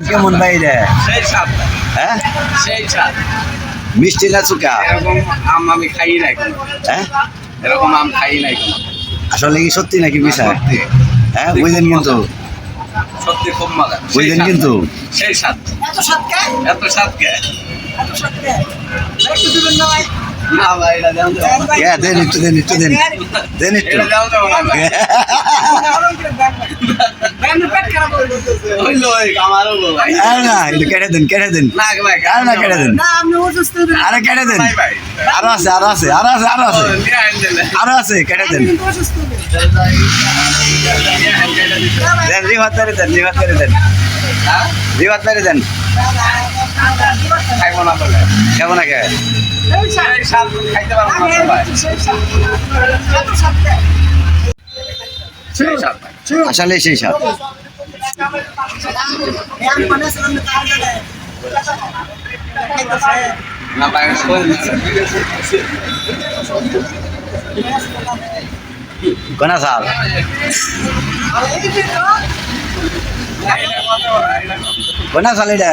কেমন ভাই রে হ্যাঁ মিষ্টি না চুকা এরকম আম আমি খাই নাই হ্যাঁ এরকম আম খাই নাই আসলে কি সত্যি নাকি মিশা হ্যাঁ বুঝলেন কিন্তু সত্যি খুব মজা বুঝলেন কিন্তু সেই স্বাদ এত এত স্বাদ কে এত একটু দিবেন না ভাই না ভাই এটা দেন। হ্যাঁ দেন একটু দেন একটু দেন দেন একটু আর না একটু কেটে দেন কেটে দেন। আর না কেটে দেন। না আপনি অসুস্থ হবেন আরে কেটে দেন। ভাই ভাই আরও আছে আরও আছে আরও আছে আরও আছে। আরও আছে কেটে দেন। রিভাত দেন। রিভাত মেরে দেন হ্যাঁ? রিভাত মেরে দেন। বলে। কেমন আগে খাইতে পারব না। আসলে সেই সাথ এই আমি বানাইছিলাম না তার জায়গায়। খাইতেছে। না ভাই, শোন না। কোনা সাল আর এই যে তো, কোনা সাল এটা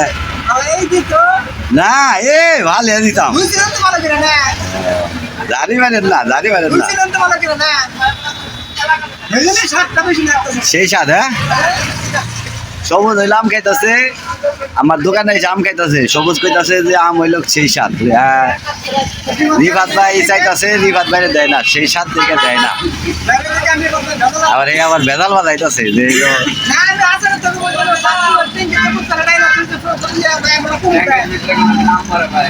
আর এই হ্যাঁ সবুজ হইলে আম খাইতেছে আমার দোকানে আম খাইতেছে সবুজ কইতাছে যে আম হইল সেই হ্যাঁ রিফাত ভাই চাইতাছে রিফাত ভাইরে দেয় না সেই স্বাদ দেখে দেয় না আবার এই আবার ভেজাল বাজাইতেছে যে ইয়া ভাই ভাই,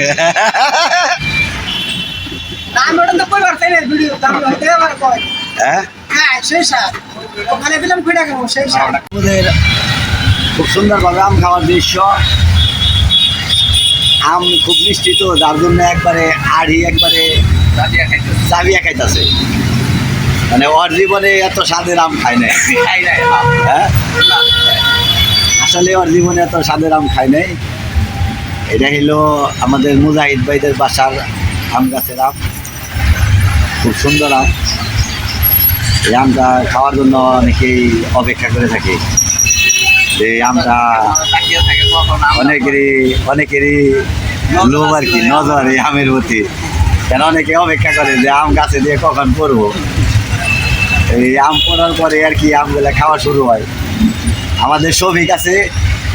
হ্যাঁ হ্যাঁ সেই সাথ ওখানে দিলাম কই টাকা সেই সাথ আমাদের খুব সুন্দরভাবে আম খাওয়ার দৃশ্য। আম খুব মিষ্টি তো যার জন্য একবারে আড়ি একবারে চাবিয়া খাইতেছে। মানে ওর জীবনে এত স্বাদের আম খায় নাই। নাই, হ্যাঁ? আসলে ওর জীবনে এত স্বাদের আম খায় নাই। এটা হলো আমাদের মুজাহিদ ভাইদের বাসার আম গাছের আম। খুব সুন্দর আম। এই আমটা খাওয়ার জন্য অনেকেই অপেক্ষা করে থাকে। যে আমটা অনেকেরই অনেকেরই লোভ আর কি, নজর এই আমের প্রতি। কেন অনেকে অপেক্ষা করে যে আম গাছে দিয়ে কখন পড়ব এই আম পড়ার পরে আর কি আমগুলো খাওয়া শুরু হয়। আমাদের সবিক আছে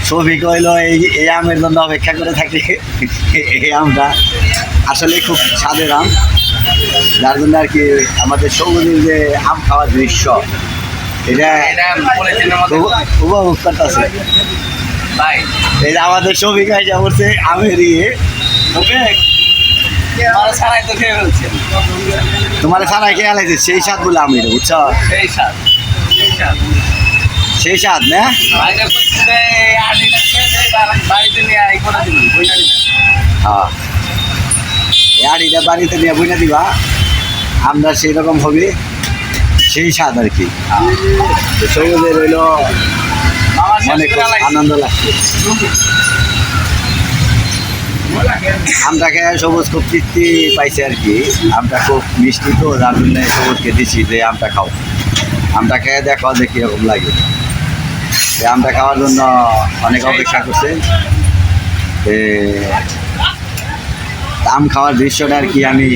সবিক হইল এই এই আমের জন্য অপেক্ষা করে থাকে। এই আমটা আসলে খুব স্বাদের আম। যার জন্য আর কি আমাদের সবুজের যে আম খাওয়ার দৃশ্য এটা উপভোগ করতেছে। ভাই, এই আমাদের সবিক আইসা পড়ছে আমের ইয়ে। ওকে? আমার ছাড়াই। তোমার সারা কে আলাইছে সেই স্বাদ বলে আমি বুঝছ? সেই স্বাদ, সেই স্বাদ। সেই স্বাদ না? বা- বাড়িতে নিয়ে বইনা হ্যাঁ। আড়িটা বাড়িতে নিয়ে বইনা দিবা আমরা সেই রকম হবে সেই স্বাদ আর কি। হইল আমার খুব আনন্দ লাগছে। আমরা সবুজ খুব তৃপ্তি পাইছে আর কি। আমটা খুব মিষ্টি তো যার জন্য সবুজকে দিছি যে আমটা খাও। আমটা খেয়ে দেখো যে কীরকম লাগে। এই আমটা খাওয়ার জন্য অনেক অপেক্ষা করছে। এ, আম খাওয়ার দৃশ্যটা আর কি আমি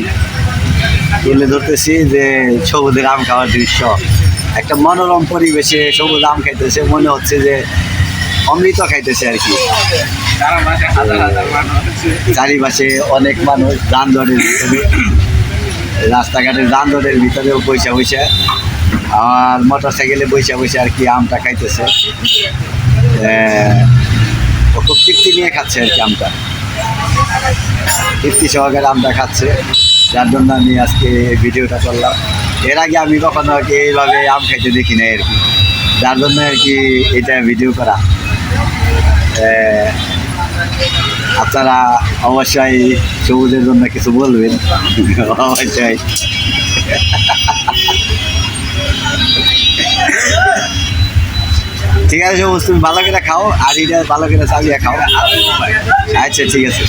তুলে ধরতেছি যে সবুজের আম খাওয়ার দৃশ্য। একটা মনোরম পরিবেশে সবুজ আম খাইতেছে মনে হচ্ছে যে অমৃত খাইতেছে আর কি। চারিপাশে অনেক মানুষ যানজটের ভিতরে রাস্তাঘাটের যানজটের ভিতরেও পয়সা পয়সা আর মোটর সাইকেলে বৈশা বৈশা আর কি আমটা খাইতেছে। খুব তৃপ্তি নিয়ে খাচ্ছে আর কি আমটা। তৃপ্তি সহকারে আমটা খাচ্ছে। যার জন্য আমি আজকে ভিডিওটা করলাম। এর আগে আমি কখনো আর কি এইভাবে আম খাইতে দেখি নাই আর কি। যার জন্য আর কি এটা ভিডিও করা। আপনারা অবশ্যই সবুজের জন্য কিছু বলবেন। অবশ্যই। ঠিক আছে, সবুজ, তুমি ভালো করে খাও, আর এটা ভালো করে চালিয়ে খাও। আচ্ছা ঠিক আছে।